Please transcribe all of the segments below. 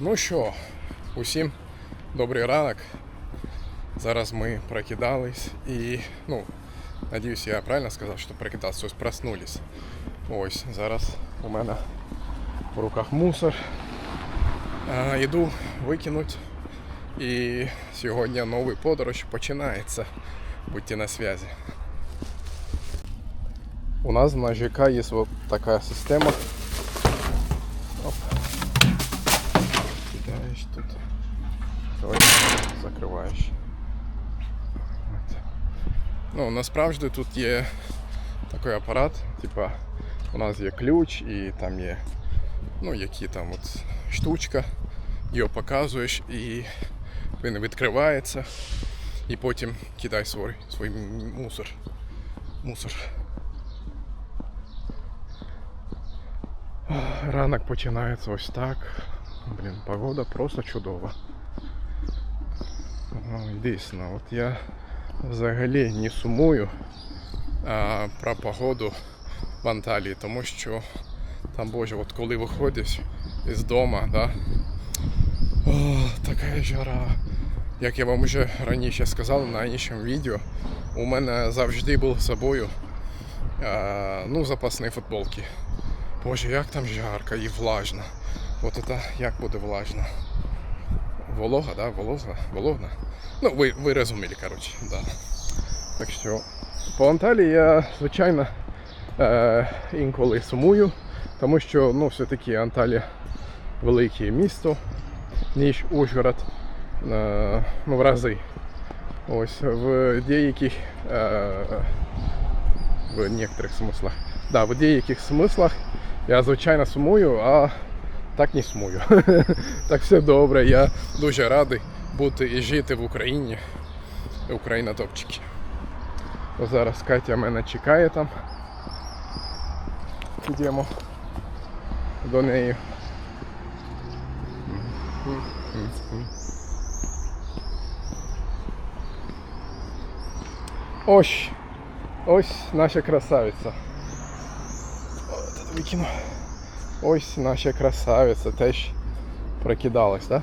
Ну що, усім добрий ранок. Зараз ми прокидались і, ну, надіюсь, я правильно сказав, що прокидався, ось проснулись. Ось, зараз у мене в руках мусор. А, іду викинуть. І сьогодні новий подорож починається. Будьте на связи. У нас на ЖК є вот така система. Кидаєш тут. Давай закриваєш. От. Ну, насправді тут є такий апарат, типа у нас є ключ і там є ну, які там от штучка, його показуєш і він відкривається і потім кидай свій, свій мусор. Мусор. Ранок починається ось так. Блін, погода просто чудова. Ну, Дійсно, от я взагалі не сумую а, про погоду в Анталії, тому що там, боже, от коли виходиш із дому, да, така жара. Як я вам вже раніше сказав на іншому відео, у мене завжди був з собою а, ну, запасні футболки. Боже, як там жарко і влажно. От це як буде влажно. Волога, да? Волога? Волога? Ну, ви, ви розуміли, коротше, да. Так що по Анталії я, звичайно, е, інколи сумую, тому що ну, все-таки Анталія велике місто, ніж Ужгород е, ну, в рази. Ось в деяких е, в некоторих смислах. Да, в деяких смислах я звичайно сумую, а так не сумую. так все добре. Я дуже радий бути і жити в Україні. Україна топчики. Зараз Катя мене чекає там. Йдемо до неї. Ось, ось наша красавиця. О, тут викину. Ось наша красавиця теж прокидалась, так?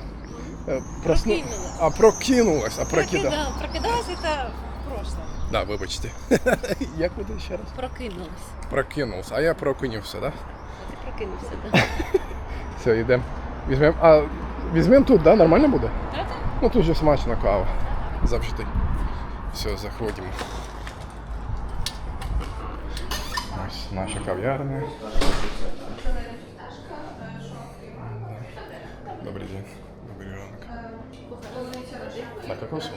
Да? Е, просну- Прокинулась. А прокинулась, а прокидалась. Прокидал, прокидалась это в прошлом. Да, вибачте. Як буде ще раз? Прокинулась. Прокинувся, а я прокинувся, так? Да? Ти прокинувся, да? Все, йдемо. Візьмемо. А візьмемо тут, да? Нормально буде? Та-та. Ну тут же смачна кава. Завжди. Все, заходимо. Ось наша кав'ярня. Добрий день. Добрий ранок. На кокосу?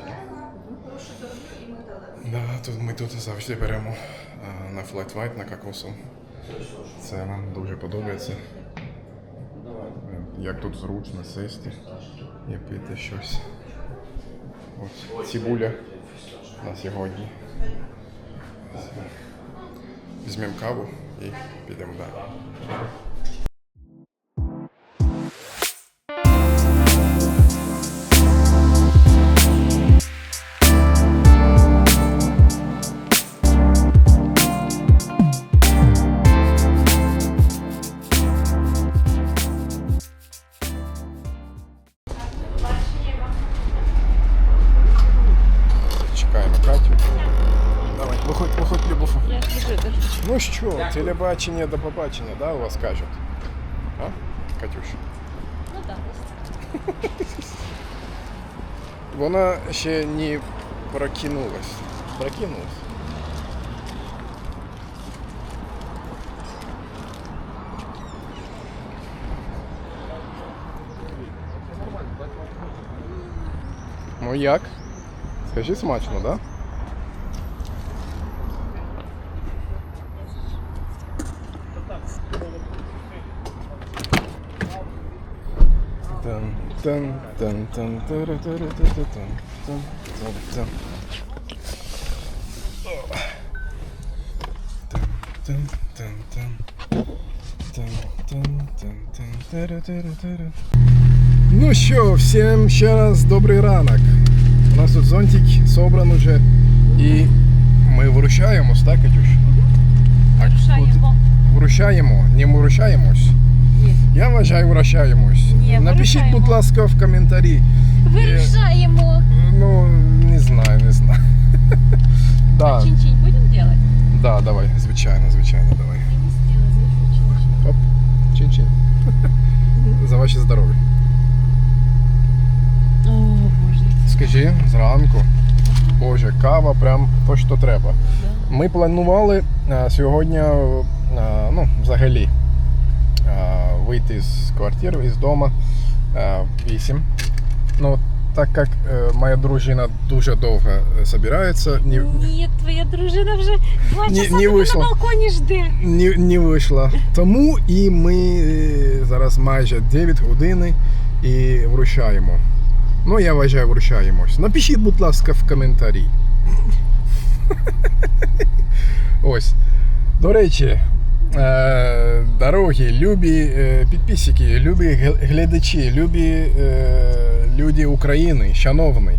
Да, тут ми тут завжди беремо а, на flat white на кокосу. Це нам дуже подобається. Як тут зручно сісти і пити щось. Ось цибуля на сьогодні. Візьмемо каву і підемо далі. Телебачення до побачення, да, у вас кажуть? А, Катюш? Ну да. Вона ще не прокинулась. Прокинулась. Ну як? Скажи смачно, да? Ну що, всім ще раз добрий ранок. У нас тут зонтик собран уже і ми вирушаємось, так, Катюш? Вирушаємо. Вирушаємо, не вирушаємось. Я вважаю, вращаємось. Ні, Напишіть, будь ласка, в коментарі. Вирішаємо. Ну, не знаю, не знаю. Да, Чин-чин будемо делать? да, давай, звичайно, звичайно, давай. Оп, чин-чин. За ваше здоров'я. О, Боже. Скажи, зранку. Боже, кава прям то, що треба. Ми планували а, сьогодні, а, ну, взагалі, а, вийти з квартири, із дому 8. Ну, так як е, моя дружина дуже довго е, збирається, не, Ні, твоя дружина вже два часа не тебе вийшло. на балконі жде. не, не вийшла. Тому і ми е, зараз майже 9 годин і вручаємо. Ну, я вважаю, вручаємось. Напишіть, будь ласка, в коментарі. Ось. До речі, е, дорогі, любі е, підписники, любі глядачі, любі е, люди України, шановні.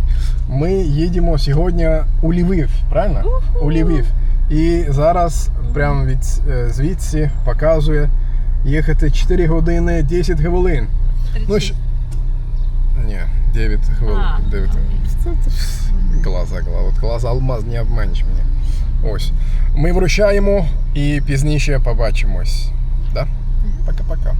Ми їдемо сьогодні у Львів, правильно? У Львів. І зараз прямо від е, звідси показує їхати 4 години 10 хвилин. Ну, щ... Ні, 9 хвилин. 9. Це- це Глаза, глаза. От глаз алмаз, не обманеш мене. Ось. Ми вручаємо і пізніше побачимось. Да? Пока-пока.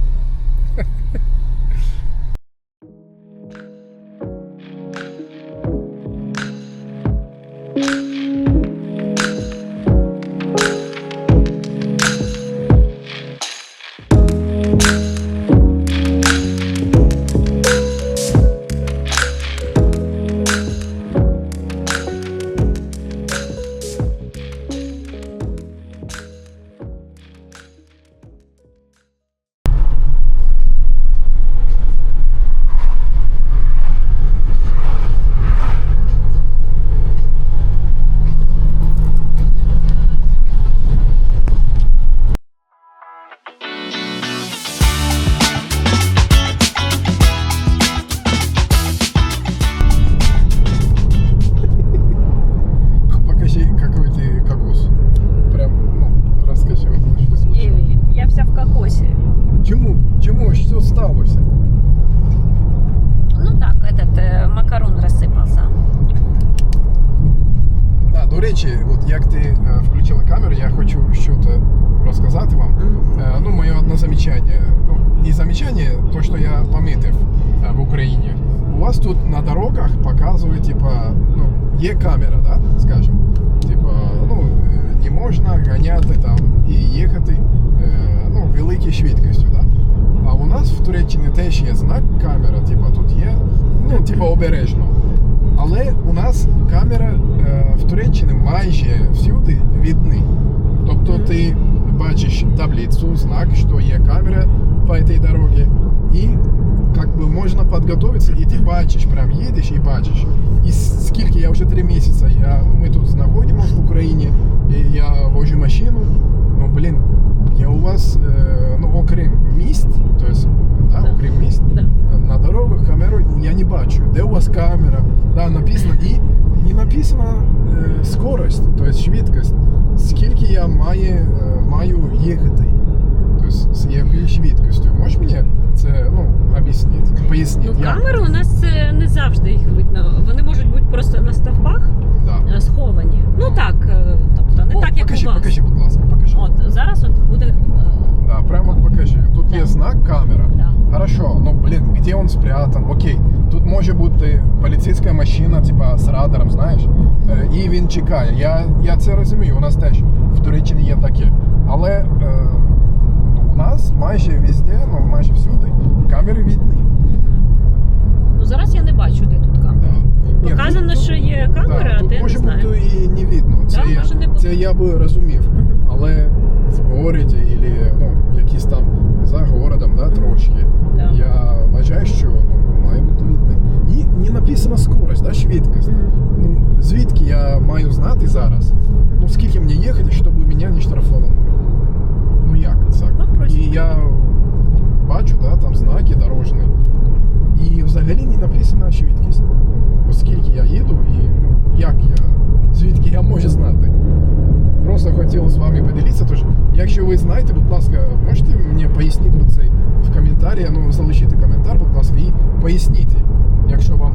до речі, от як ти е, включила камеру, я хочу щось розказати вам. Е, ну, моє одне замічання. Ну, не замічання, то, що я помітив е, в Україні. У вас тут на дорогах показує, типа, ну, є камера, да, скажем. Типа, ну, е, не можна ганяти там і їхати е, ну, великою швидкістю, да? А у нас в Туреччині теж є знак камера, типа, тут є, ну, типа, обережно. Але у нас камера е, в Туреччині майже всюди видны. Тобто Мгм. ти бачиш таблицю, знак, що є камера по цій дорозі, і как би можна підготуватися, і ти бачиш, прям їдеш і бачиш. І с- скільки я вже три місяці, я, ми тут знаходимося в Україні, і я вожу машину, ну блін, я у вас, е, ну окрім міст, тобто, да, Да. окрім міст, Да. на дорогах камеру я не бачу. Де у вас камера? Да, написано і не написано е, скорость, тобто швидкість. Скільки я маю, е, маю їхати? Тобто з якою швидкістю. Можеш мені це ну, об'яснити, пояснити? Ну, камери у нас е, не завжди їх видно. Вони можуть бути просто на стовпах Да. е, сховані. Ну так, тобто не О, так, як покажи, у вас. покажи, будь ласка, покажи. От зараз от буде. Да, прямо покажи. Тут Да. є знак камера. Да. Хорошо, ну блин, где он спрятан? Окей, тут може бути поліцейська машина, типа з радаром, знаєш, Е, і він чекає. Я, я це розумію, у нас теж в Туреччині є таке. Але е, у нас майже везде, ну майже всюди, камери видні. Ну зараз я не бачу, де тут камера. Да. Ні, Показано, тут- що є да, камера, а тут де не може знаю. бути і не видно. Це, Да, я, може не це я би розумів. Але або ну, якісь там за городом, да, трошки. Да. Я вважаю, що ну, має бути не написана скорость, да, швидкість. Ну, звідки я маю знати зараз? Ну, скільки мені їхати, щоб мене не штрафували? Ну як так? Вопрос. І я бачу, да, там знаки дорожні. І взагалі не написана швидкість. Оскільки я їду і ну, як я, звідки я можу знати? Просто хотів з вами поділитися. Тож, якщо ви знаєте, будь ласка, можете мені пояснити це в коментарі, ну залишіть коментар, будь ласка, і поясніть, якщо вам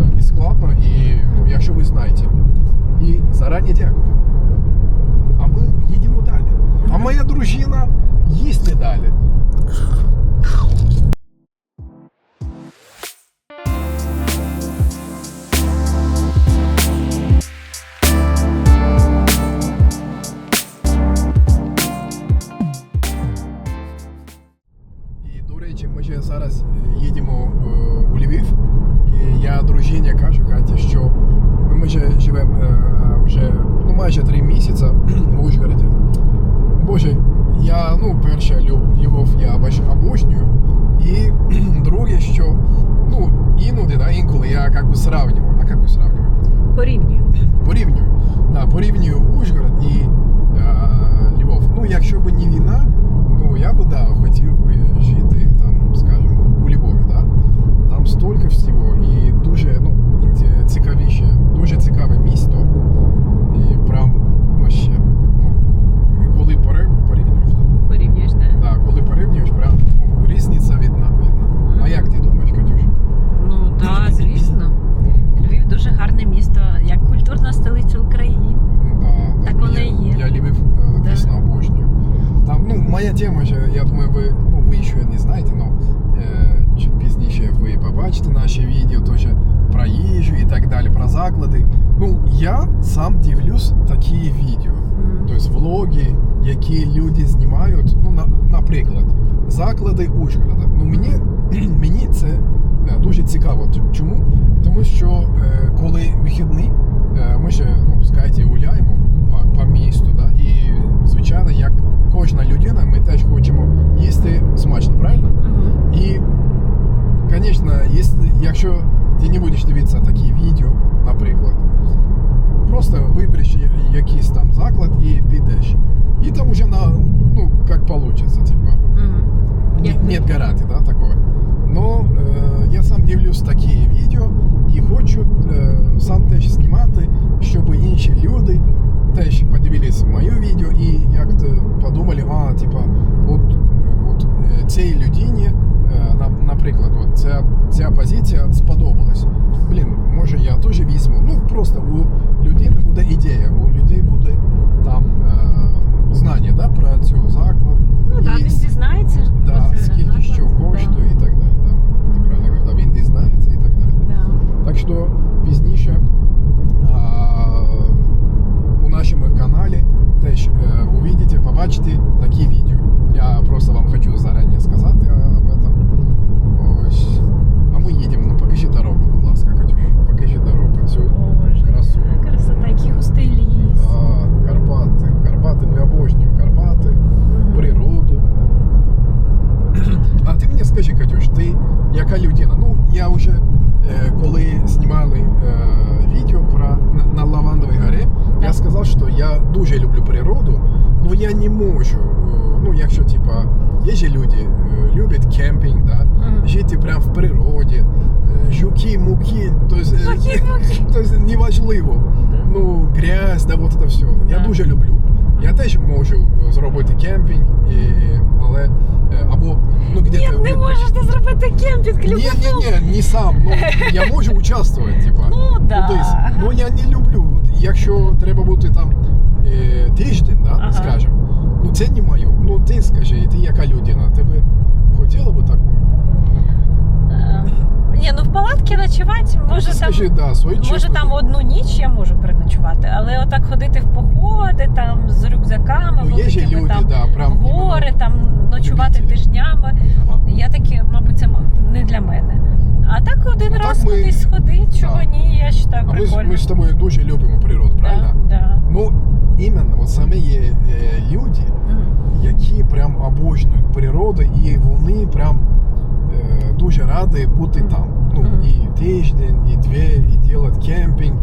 е, і складно, і ну, якщо ви знаєте. І зарані дякую. А ми їдемо далі. А моя дружина я как би сравнюю. А як би сравнюю? Порівнюю. порівнюю. Да, порівнюю Ужгород і е, Львов. Ну, якщо б не війна, ну я б да, хотів би жити там, скажімо, у Львові. Да? Там стільки всього і дуже ну, інте- цікавіше, дуже цікаве місто. І прям вообще. Ну, і коли порив- порівнюєш, да? Порівнюєш, да. Да, коли порівнюєш, прям ну, різниця видна. видна. А як ти думаєш, Катюш? Ну так, звісно. Львів дуже гарне місто, як культурна столиця України. Да, Так я, і є. Я Львів е, дійсно обожнюю. Там, ну, моя тема я думаю, ви, ну, ви ще не знаєте, але е, чуть пізніше ви побачите наші відео теж про їжу і так далі, про заклади. Ну, я сам дивлюсь такі відео. Тобто влоги, які люди знімають, ну, на, наприклад, заклади Ужгорода. Ну, мені, мені це е, дуже цікаво. Чому-? Тому що е, коли вихідний, ми ще ну, скажімо, гуляємо по, по місту, да? цій людині, е, на- наприклад, от ця, ця позиція сподобалась. Блін, може я теж візьму. Ну, просто у людини буде ідея, у людей буде там е, знання да, про цю заклад. Ну так, І він дізнається. Да, про це скільки заклад, що да. коштує і так далі. Да. Ти правильно кажеш, да, він дізнається і так далі. Да. Так що пізніше а, у нашому каналі теж е, увидите, побачите такі відео. Я просто вам грязь, да, от це все. Я дуже люблю. Я теж можу зробити кемпінг, і, але е, або ну где-то не можеш ти зробити кемпінг, ні, ні, ні, не сам. Ну я можу участвувати, типа. Ну, да. кудись. Ну я не люблю. Якщо треба бути там е, тиждень, да, Ага. скажем, ну це не моє. Ну ти скажи, ти яка людина, ти би хотіла би такого? Ні, ну в палатці ночувати, може там. скажи, да, свої Може чесно. там одну ніч я можу переночувати, але отак ходити в походи там з рюкзаками, ну, великими люди, там да, прям гори, там ночувати любителі. тижнями. Ага. Я таки, мабуть, це не для мене. А так один Ну, так раз ми- кудись сходити, чого Да. ні, я вважаю, А ми, ми з тобою дуже любимо природу, правильно? Да, да. Ну, іменно, от саме є е, люди, Мгм. які прям обожнюють природу, і вони прям дуже раді бути Мгм. там. Ну, Мгм. і тиждень, і дві, і делать кемпінг,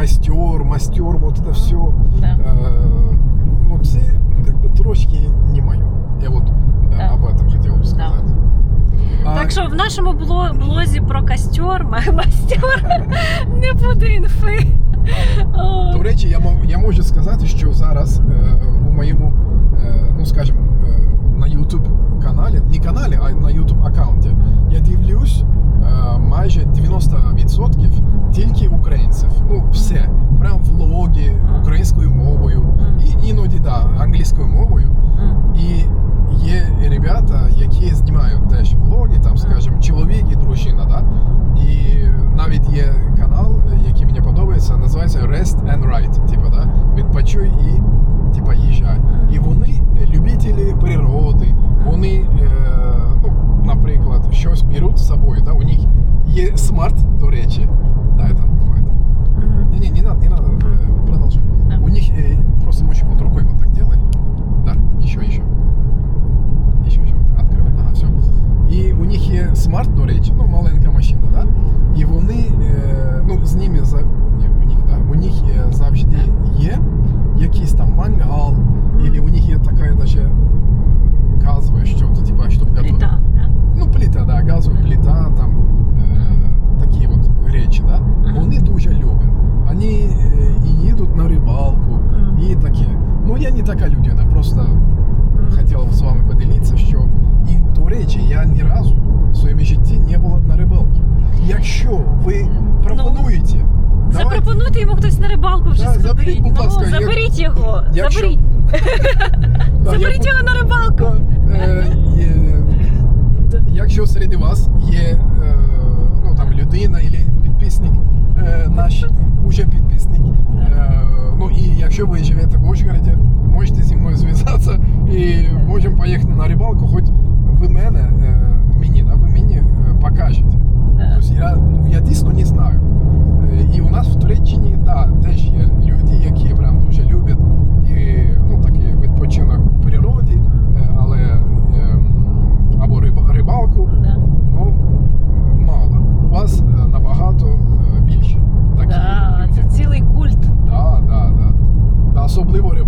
костер, мастер, вот это все. Да. Е, ну, це как бы трошки не моє. Я от е, Да. об этом хотів б сказати. А, Так що в нашому бло- блозі про костер, ма- мастер, не буде інфи. О, До речі, я, мов- я можу сказати, що зараз е, у моєму, е, ну скажімо, е, на YouTube каналі, не каналі, а на YouTube аккаунті, я дивлюсь е, майже 90% тільки українців. Ну, все. Прям влоги українською мовою. І іноді да, англійською мовою. І є ребята, які знімають теж влоги, там, скажімо, чоловік і дружина. да? І навіть є канал, який мені подобається, називається Rest and Ride. Типа, да? Відпочуй і типа їжджай. І вони любителі природи, вони, е, ну, наприклад, щось беруть з собою, да? у них є смарт, до речі. Да, это бывает. Мгм. Не, не, не надо, не надо, э, продолжай. Да. У них така людина, просто хотів з вами поділитися, що і до речі, я ні разу в своєму житті не була на рибалці. Якщо ви пропонуєте, давайте, Запропонуйте йому хтось на рибалку вже Да, сходить. заберіть, будь ну, ласка, як- заберіть його. якщо- Заберіть. Заберіть його на рибалку. Е, е, якщо серед вас є е, ну, там, людина або підписник, е, наш уже підписник, е, ну і якщо ви живете в Ужгороді, можете зі мною зв'язатися і можемо поїхати на рибалку, хоч ви мене, е, мені, да, ви мені е, покажете. Тобто я, ну, я дійсно не знаю. Е, І у нас в Туреччині да, теж є люди, які прям дуже люблять і, ну, такий відпочинок у природі, але ем, або риба- рибалку, Да. ну мало. У вас набагато більше. Такі Да, люди. це цілий культ. Да, да, да. Особливо рибалку.